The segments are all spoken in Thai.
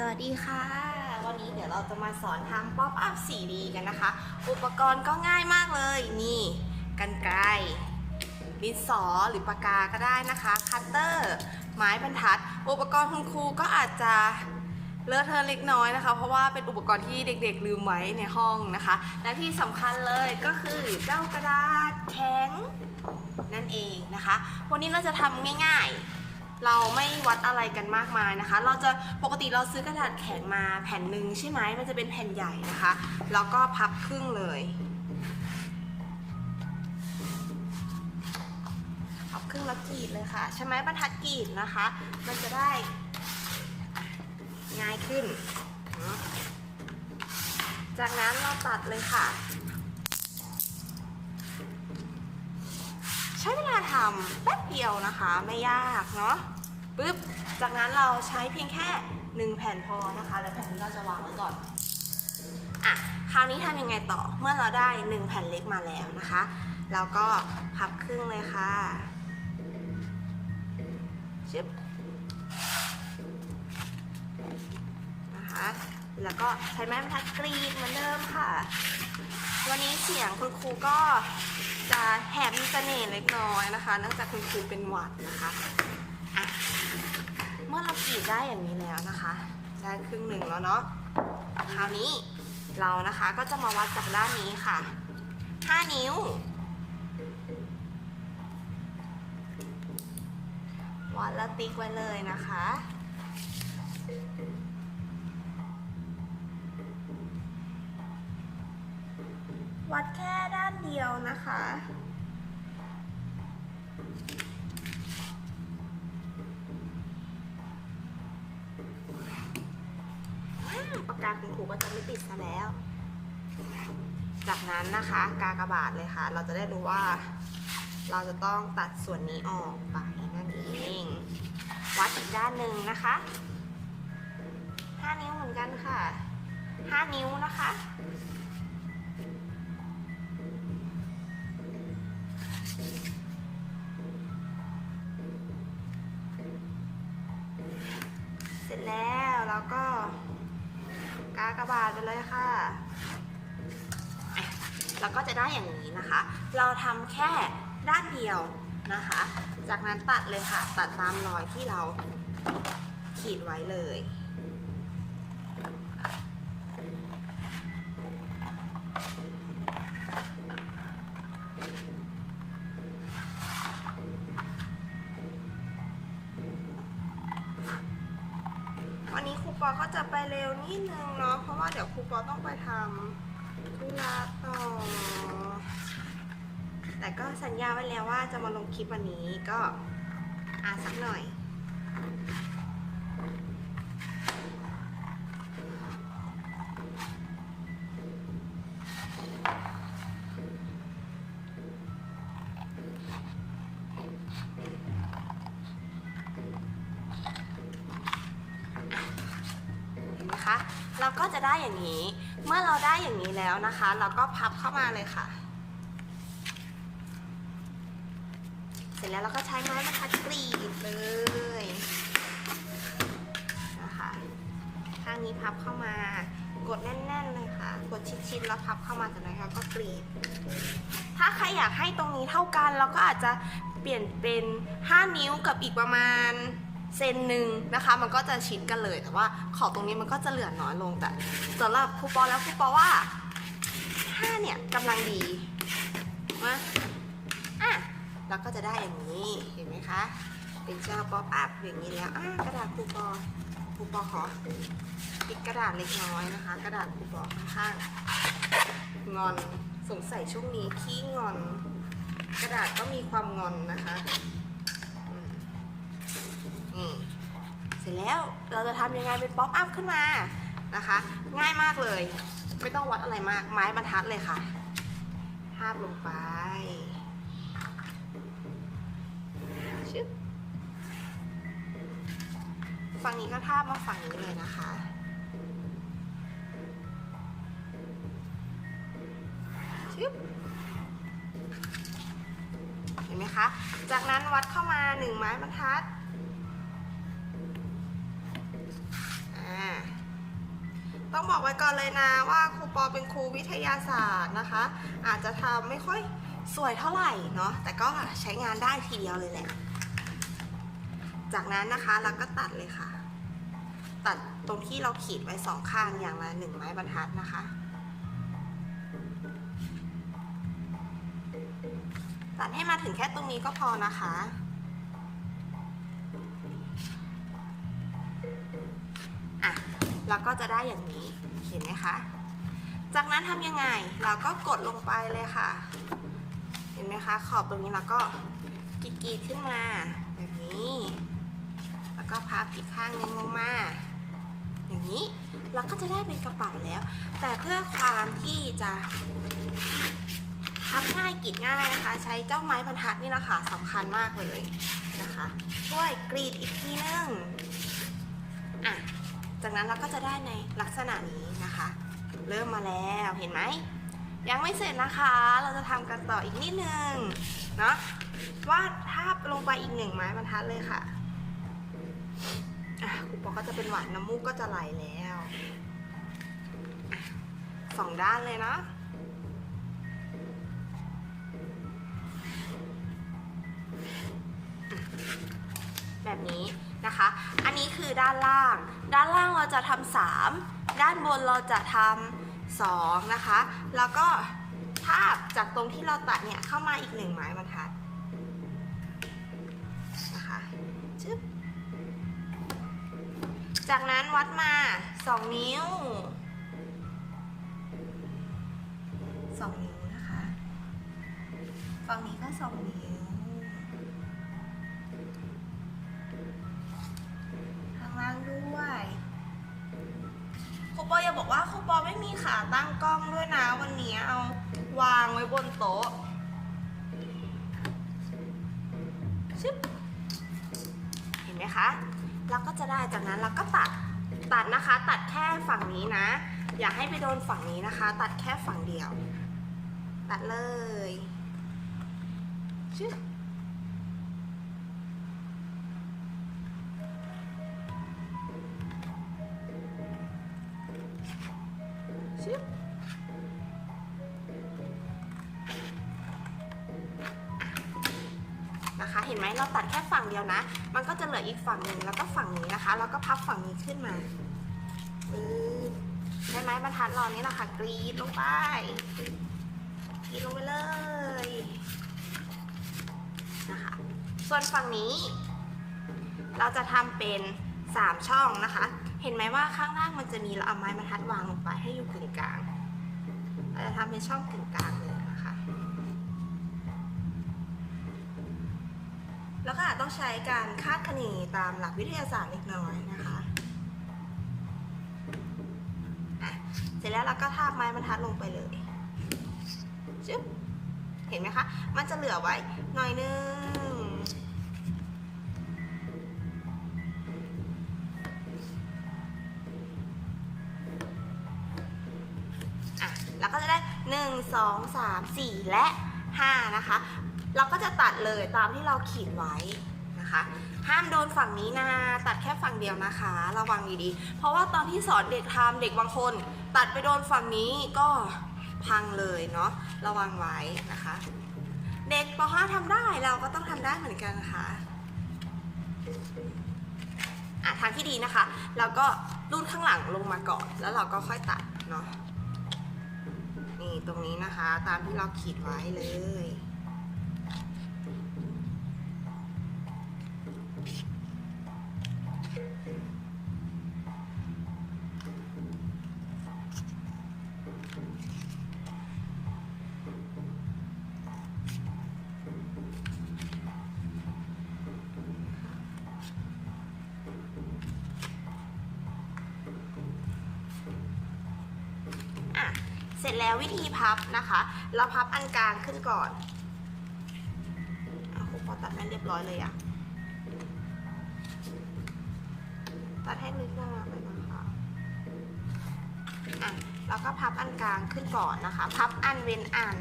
สวัสดีค่ะ วันนี้เดี๋ยวเราจะมาสอนทำป๊อปอัพ 4D กันนะคะ อุปกรณ์ก็ง่ายมากเลยนี่กันไกรดินสอหรือปากกาก็ได้นะคะ คัตเตอร์ ไม้บรรทัด อุปกรณ์คุณครูก็อาจจะเลอะเทอะเล็กน้อยนะคะ เพราะว่าเป็นอุปกรณ์ที่เด็กๆลืมไว้ในห้องนะคะ และที่สำคัญเลยก็คือเจ้ากระดาษแข็งนั่นเองนะคะ วันนี้เราจะทำง่ายๆ เราไม่วัดอะไรกันมากมายนะคะ เราจะปกติเราซื้อกระดาษแข็งมาแผ่นหนึ่งใช่ไหมมันจะเป็นแผ่นใหญ่นะคะ แล้วก็พับครึ่งเลยพับครึ่งแล้วกรีดเลยค่ะ ใช่ไหมบรรทัดกรีดนะคะ มันจะได้ง่ายขึ้น จากนั้นเราตัดเลยค่ะ ใช้เวลาทำแป๊บเดียวนะคะ ไม่ยากเนาะปึ๊บ จากนั้นเราใช้เพียงแค่หนึ่งแผ่นพอนะคะ แล้วแผ่นนี้เราจะวางไว้ก่อนอะคราวนี้ทำยังไงต่อเมื่อเราได้หนึ่งแผ่นเล็กมาแล้วนะคะเราก็พับครึ่งเลยค่ะชึบนะคะ แล้วก็ใช้ไม้บรรทัดกรีดเหมือนเดิมค่ะ วันนี้เสียงคุณครูก็ จะแหบมีเสน่ห์เล็กน้อยนะคะเนื่องจากคุณครูเป็นหวัดนะคะะเมื่อเรากรีดได้อย่างนี้แล้วนะคะได้ครึ่งหนึ่งแล้วเนาะคราวนี้เรานะคะก็จะมาวัดจากด้านนี้ค่ะ 5 นิ้ว วัดแล้วติ๊กไว้เลยนะคะ วัดแค่ด้านเดียวนะคะ ปากกาคุณครูก็จะไม่ติดซะแล้ว จากนั้นนะคะ กากระบาทเลยค่ะ เราจะได้รู้ว่า เราจะต้องตัดส่วนนี้ออกไปนั่นเอง วัดอีกด้านหนึ่งนะคะ5นิ้วเหมือนกันค่ะ5นิ้วนะคะ เลยค่ะ เราก็จะได้อย่างนี้นะคะ เราทำแค่ด้านเดียวนะคะ จากนั้นตัดเลยค่ะ ตัดตามรอยที่เราขีดไว้เลย ต้องไปทำธุระต่อ แต่ก็สัญญาไว้แล้วว่าจะมาลงคลิปวันนี้ก็อ่านสักหน่อย นี้แล้วก็พับเข้ามาเลยค่ะ เสร็จแล้วเราก็ใช้ไม้บรรทัดกรีดเลยนะคะข้างนี้พับเข้ามากดแน่นๆเลยค่ะ กดชิดๆแล้วพับเข้ามาจากนั้นเราก็กรีด ถ้าใครอยากให้ตรงนี้เท่ากันเราก็อาจจะเปลี่ยนเป็น 5 นิ้วกับอีกประมาณเซนหนึ่งนะคะ มันก็จะชิดกันเลย แต่ว่าขอบตรงนี้มันก็จะเหลือน้อยลงแต่สำหรับครูปอแล้วครูปอว่า 5เนี่ยกำลังดีมาอะเราก็จะได้อย่างนี้เห็นไหมคะ เป็นเจ้าป๊อปอัพอย่างนี้แล้วอะกระดาษครูปอครูปอขอปิดกระดาษเล็กน้อยนะคะ กระดาษครูปอข้างๆงอนสงสัยช่วงนี้ขี้งอน กระดาษก็มีความงอนนะคะนี่เสร็จแล้วเราจะทำยังไงเป็นป๊อปอัพขึ้นมานะคะ ง่ายมากเลย ไม่ต้องวัดอะไรมาก ไม้บรรทัดเลยค่ะทาบลงไปชึบฝั่งนี้ก็ทาบมาฝั่งนี้เลยนะคะ ชึบเห็นไหมคะ จากนั้นวัดเข้ามาหนึ่งไม้บรรทัด ต้องบอกไว้ก่อนเลยนะว่าครูปอเป็นครูวิทยาศาสตร์นะคะ อาจจะทำไม่ค่อยสวยเท่าไหร่เนาะแต่ก็ใช้งานได้ทีเดียวเลยแหละ จากนั้นนะคะเราก็ตัดเลยค่ะ ตัดตรงที่เราขีดไว้สองข้างอย่างละหนึ่งไม้บรรทัดนะคะตัดให้มาถึงแค่ตรงนี้ก็พอนะคะ เราก็จะได้อย่างนี้เห็นไหมคะ จากนั้นทำยังไงเราก็กดลงไปเลยค่ะ เห็นไหมคะ ขอบตรงนี้เราก็กรีดขึ้นมาแบบนี้ แล้วก็พับอีกข้างหนึงลงมาอย่างนี้เราก็จะได้เป็นกระเป๋าแล้ว แต่เพื่อความที่จะพับง่ายกรีดง่ายนะคะ ใช้เจ้าไม้บรรทัดนี่แหละค่ะสำคัญมากเลยนะคะ ช่วยกรีดอีกทีนึงอะ จากนั้นเราก็จะได้ในลักษณะนี้นะคะ เริ่มมาแล้วเห็นไหม ยังไม่เสร็จนะคะ เราจะทำกันต่ออีกนิดนึงเนาะวาดภาพลงไปอีกหนึ่งไม้บรรทัดเลยค่ะครูปอก็จะเป็นหวานน้ำมูกก็จะไหลแล้วสองด้านเลยเนาะแบบนี้ นะคะ อันนี้คือด้านล่าง ด้านล่างเราจะทำสามด้านบนเราจะทำสองนะคะ แล้วก็ทาบจากตรงที่เราตัดเนี่ยเข้ามาอีกหนึ่งไม้บรรทัดนะคะชึบจากนั้นวัดมาสองนิ้วสองนิ้วนะคะ ฝั่งนี้ก็สองนิ้ว ตั้งกล้องด้วยนะวันนี้เอาวางไว้บนโต๊ะชึบเห็นไหมคะเราก็จะได้จากนั้นเราก็ตัดตัดนะคะ ตัดแค่ฝั่งนี้นะ อย่าให้ไปโดนฝั่งนี้นะคะ ตัดแค่ฝั่งเดียว ตัดเลยชึบ เดียวนะ มันก็จะเหลืออีกฝั่งหนึ่งแล้วก็ฝั่งนี้นะคะ แล้วก็พับฝั่งนี้ขึ้นมาปึ๊บใช้ไม้บรรทัดเรานี่แหละค่ะกรีดลงไปกรีดลงไปเลยนะคะ ส่วนฝั่งนี้ เราจะทำเป็น3ช่องนะคะ เห็นไหมว่าข้างล่างมันจะมีเราเอาไม้บรรทัดวางลงไปให้อยู่กึ่งกลาง เราจะทำเป็นช่องกึ่งกลางเลย ต้องใช้การคาดคะเนตามหลักวิทยาศาสตร์เล็กน้อยนะคะเสร็จแล้วเราก็ทาบไม้บรรทัดลงไปเลยจึ๊บเห็นไหมคะ มันจะเหลือไว้หน่อยนึง อะ แล้วก็จะได้ 1 2 3 4 และ 5 นะคะ เราก็จะตัดเลยตามที่เราขีดไว้ นะคะ ห้ามโดนฝั่งนี้นะ ตัดแค่ฝั่งเดียวนะคะ ระวังดีๆ เพราะว่าตอนที่สอนเด็กทำเด็กบางคน ตัดไปโดนฝั่งนี้ก็พังเลยเนาะ ระวังไว้นะคะ เด็กป .5 ทำได้เราก็ต้องทำได้เหมือนกันค่ะอะทางที่ดีนะคะเราก็รูดข้างหลังลงมาก่อน แล้วเราก็ค่อยตัดเนาะนี่ตรงนี้นะคะ ตามที่เราขีดไว้เลย เสร็จแล้ววิธีพับนะคะ เราพับอันกลางขึ้นก่อนอะครูปอตัดแม่นเรียบร้อยเลยอะตัดให้ลึกมากเลยนะคะอะแล้วก็พับอันกลางขึ้นก่อนนะคะ พับอันเว้นอัน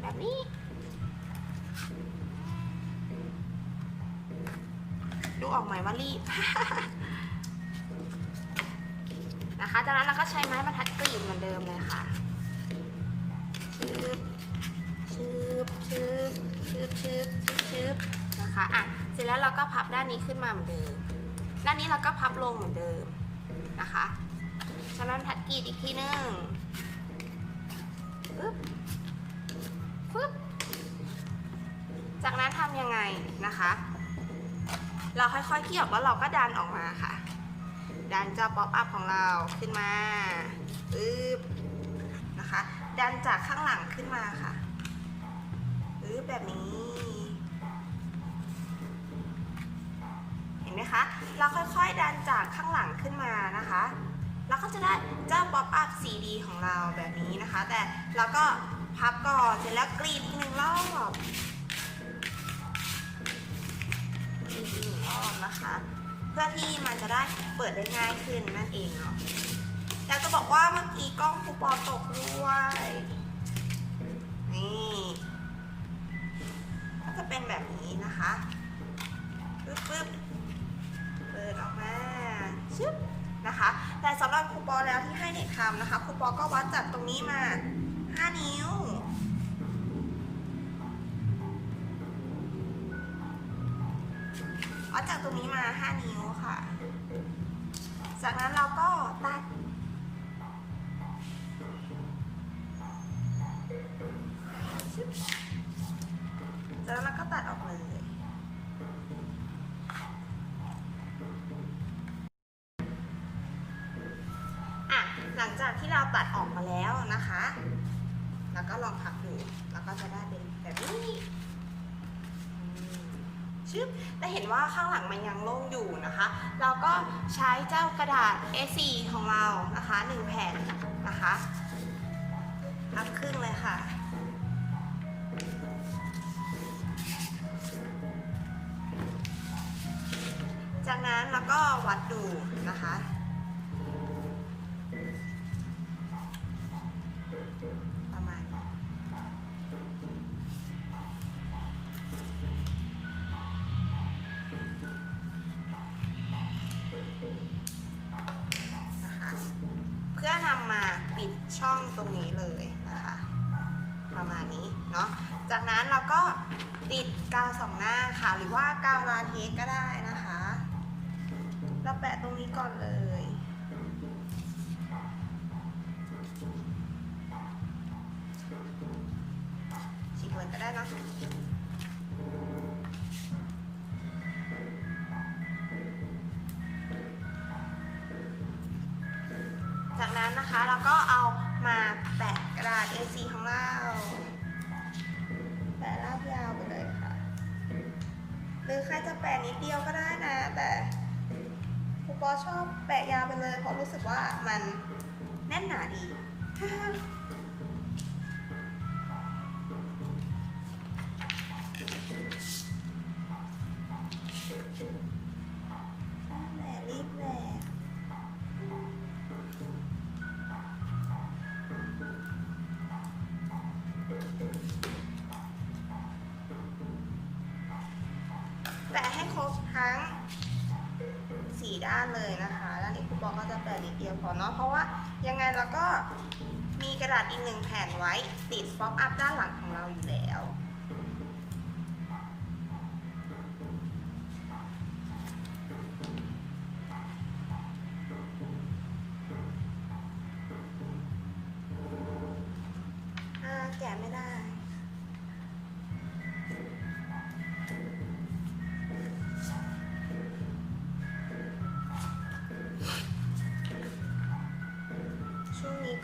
แบบนี้ดูออกไหมว่ารีบ นะคะ จากนั้นเราก็ใช้ไม้บรรทัดกรีดเหมือนเดิมเลยค่ะชืบชืบชืบชืบชืบชืบชืบนะคะอะเสร็จแล้วเราก็พับด้านนี้ขึ้นมาเหมือนเดิม ด้านนี้เราก็พับลงเหมือนเดิมนะคะใช้ไม้บรรทัดกรีดอีกทีนึงปึ๊บปึ๊บจากนั้นทำยังไงนะคะ เราค่อยๆเกี่ยวแล้วเราก็ดันออกมาค่ะ ดันเจ้าป๊อปอัพของเราขึ้นมาปึ๊บนะคะ ดันจากข้างหลังขึ้นมาค่ะปึ๊บแบบนี้ เห็นไหมคะ เราค่อยๆดันจากข้างหลังขึ้นมานะคะแล้วก็จะได้เจ้าป๊อปอัพ CD ของเราแบบนี้นะคะ แต่เราก็พับก่อนเสร็จแล้วกรีดอีกหนึ่งรอบกรีดอีกหนึ่งรอบนะคะ เพื่อที่มันจะได้เปิดได้ง่ายขึ้นนั่นเองเนาะอยากจะบอกว่าเมื่อกี้กล้องคูปอตกด้วยนี่ก็จะเป็นแบบนี้นะคะปึ๊บปึ๊บเปิดออกมาชึบนะคะแต่สำหรับคูปอแล้วที่ให้เด็กทำนะคะคูปอก็วัดจากตรงนี้มา 5 นิ้ว วัดจากตรงนี้มา 5 นิ้วค่ะ จากนั้นเราก็ตัด จากนั้นเราก็ตัดออกเลย อะ หลังจากที่เราตัดออกมาแล้วนะคะ แล้วก็ลองพับดู แล้วก็จะได้เป็นแบบนี้ ชึบแต่เห็นว่าข้างหลังมันยังโล่งอยู่นะคะ เราก็ใช้เจ้ากระดาษ A4 ของเรานะคะหนึ่งแผ่นนะคะพับครึ่งเลยค่ะจากนั้นเราก็วัดดูนะคะประ ณนี้เนาะ จากนั้นเราก็ติดกาวสองหน้าค่ะ หรือว่ากาวลาเทสก็ได้นะคะ เราแปะตรงนี้ก่อนเลย หรือใครจะแปะนิดเดียวก็ได้นะ แต่ครูปอชอบแปะยาวไปเลย เพราะรู้สึกว่ามันแน่นหนาดี แปะให้ครบทั้งสี่ด้านเลยนะคะด้านนี้ครูบอก็จะแปะนิดเดียวพอเนาะเพราะว่ายังไงเราก็มีกระดาษอีกหนึ่งแผ่นไว้ติดฟอกอัพด้านหลังของเราอยู่แล้ว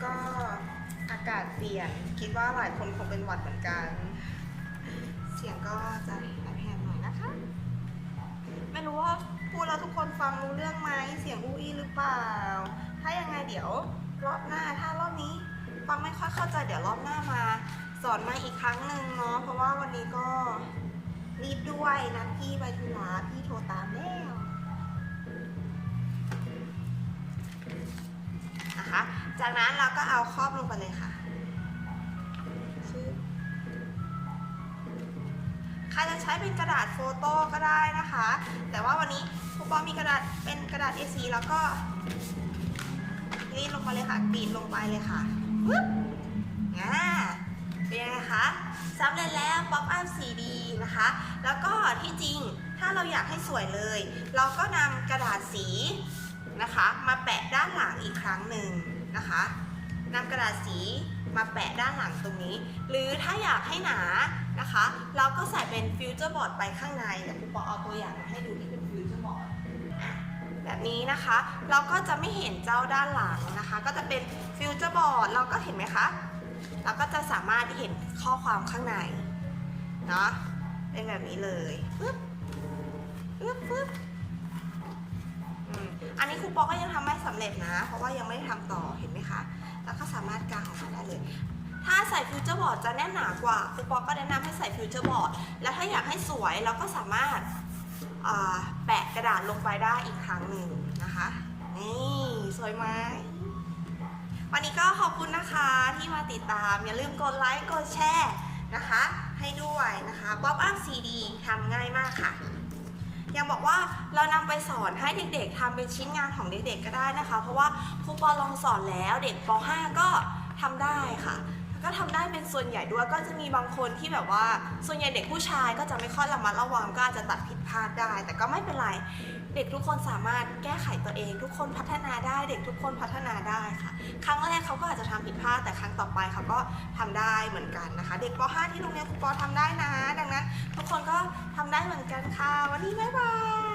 ก็อากาศเปลี่ยน คิดว่าหลายคนคงเป็นหวัดเหมือนกัน เสียงก็จะแหบๆหน่อยนะคะ ไม่รู้ว่าพูดแล้วทุกคนฟังรู้เรื่องไหมเสียงอู้อี้หรือเปล่า ถ้ายังไงเดี๋ยวรอบหน้าถ้ารอบนี้ฟังไม่ค่อยเข้าใจเดี๋ยวรอบหน้ามา สอนมาอีกครั้งหนึ่งเนาะเพราะว่าวันนี้ก็รีบด้วยนัดพี่ไปธุระพี่โทรตามแล้ จากนั้นเราก็เอาครอบลงไปเลยค่ะใครจะใช้เป็นกระดาษโฟโต้ก็ได้นะคะ แต่ว่าวันนี้ครูปอมีกระดาษเป็นกระดาษ A4 แล้วก็รีดลงไปเลยค่ะกรีดลงไปเลยค่ะปึ๊บอ่าเป็นไงคะสำเร็จแล้วป๊อปอัพ 4D นะคะ แล้วก็ที่จริงถ้าเราอยากให้สวยเลย เราก็นำกระดาษสีนะคะ มาแปะด้านหลังอีกครั้งหนึ่ง นะคะนำกระดาษสีมาแปะด้านหลังตรงนี้ หรือถ้าอยากให้หนานะคะ เราก็ใส่เป็นฟิวเจอร์บอร์ดไปข้างในเดี๋ยวคุณปอเอาตัวอย่างมาให้ดูที่เป็นฟิวเจอร์บอร์ดแบบนี้นะคะ เราก็จะไม่เห็นเจ้าด้านหลังนะคะ ก็จะเป็นฟิวเจอร์บอร์ดเราก็เห็นไหมคะเราก็จะสามารถเห็นข้อความข้างในเนาะเป็นแบบนี้เลยปึ๊บปึ๊บปึ๊บ อันนี้ครูปอก็ยังทำไม่สำเร็จนะ เพราะว่ายังไม่ได้ทำต่อเห็นไหมคะ แล้วก็สามารถกางออกมาได้เลย ถ้าใส่ฟิวเจอร์บอร์ดจะแน่นหนากว่าครูปอก็แนะนำให้ใส่ฟิวเจอร์บอร์ดแล้วถ้าอยากให้สวยเราก็สามารถแปะกระดาษลงไปได้อีกครั้งหนึ่งนะคะนี่สวยไหมวันนี้ก็ขอบคุณนะคะที่มาติดตาม อย่าลืมกดไลค์กดแชร์นะคะ ให้ด้วยนะคะป๊อปอัพซีดีทำง่ายมากค่ะ ยังบอกว่าเรานำไปสอนให้เด็กๆทำเป็นชิ้นงานของเด็กๆก็ได้นะคะ เพราะว่าครูปอลองสอนแล้วเด็กป .5 ก็ทำได้ค่ะ ก็ทำได้เป็นส่วนใหญ่ด้วยก็จะมีบางคนที่แบบว่า ส่วนใหญ่เด็กผู้ชายก็จะไม่ค่อยระมัดระวังก็อาจจะตัดผิดพลาดได้ แต่ก็ไม่เป็นไรเด็กทุกคนสามารถแก้ไขตัวเอง ทุกคนพัฒนาได้เด็กทุกคนพัฒนาได้ค่ะ ครั้งแรกเขาก็อาจจะทำผิดพลาดแต่ครั้งต่อไปเขาก็ทำได้เหมือนกันนะคะ เด็กป .5 ที่โรงเรียนครูปอทำได้นะ ดังนั้น ทุกคนก็ทำได้เหมือนกันค่ะ วันนี้บ๊ายบาย